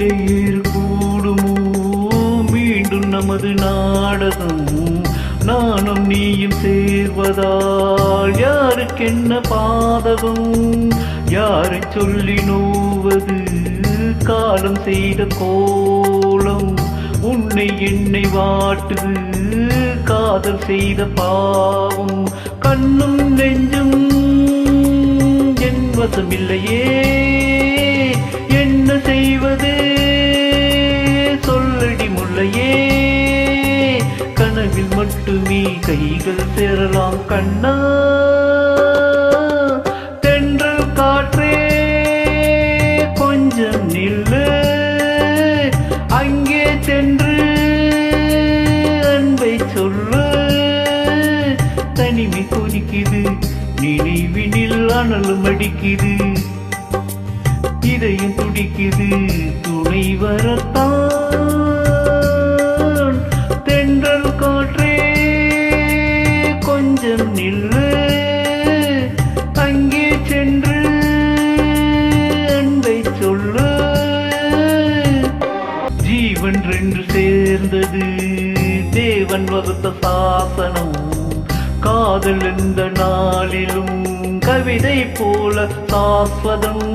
மேடையில் கூடுமோ. மீண்டும் நமது நாடகம் நானும் நீயும் சேர்வதால் யாருக்கென்ன பாதகம்? யாரை சொல்லி நோவது? காலம் செய்த கோலம் உன்னை என்னை வாட்டுது. காதல் செய்த பாவம் கண்ணும் நெஞ்சும் என் வசமில்லையே. கனவில் மட்டுமே கைகள் சேரலாம் கண்ணா. தென்றல் காற்றே கொஞ்சம் நில்லு. அங்கே சென்று அன்பை சொல்லு. தனிமை கொதிக்குது நினைவினில் அனலும் அடிக்குது. இதயம் துடிக்குது துணை வரத்தான் கொஞ்சம் நில்லு அங்கே சென்று அன்பை சொல்லு. ஜீவன் ரெண்டு சேர்ந்தது தேவன் வகுத்த சாசனம். காதல் எந்த நாளிலும் கவிதை போல சாஸ்வதம்.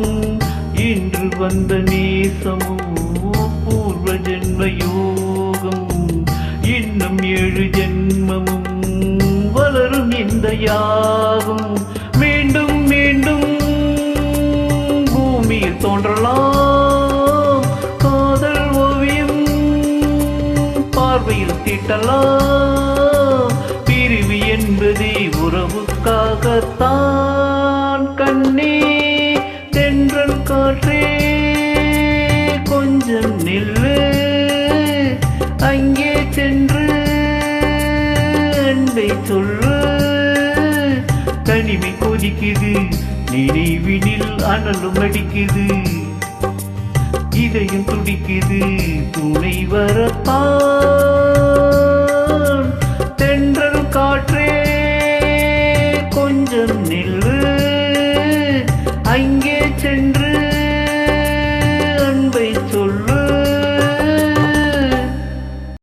இன்று வந்த நேசமும் பூர்வ ஜென்ம யோகம். இன்னும் ஏழு ஜென்ம கதையாகும் மீண்டும் மீண்டும் பூமியில் தோன்றலாம். காதல் ஓவியம் பார்வையில் தீட்டலாம். பிரிவு என்பது உறவுக்காகத்தான். கண்ணே தென்றல் காற்றே கொஞ்சம் நில்லு. அங்கே சென்று அன்பை சொல்லு. தனிமை கொதிக்குது. நினைவினில் அனலும் அடிக்குது. இதயம் துடிக்குது. துணை வரப்பான். தென்றல் காற்றே கொஞ்சம் நில்லு. அங்கே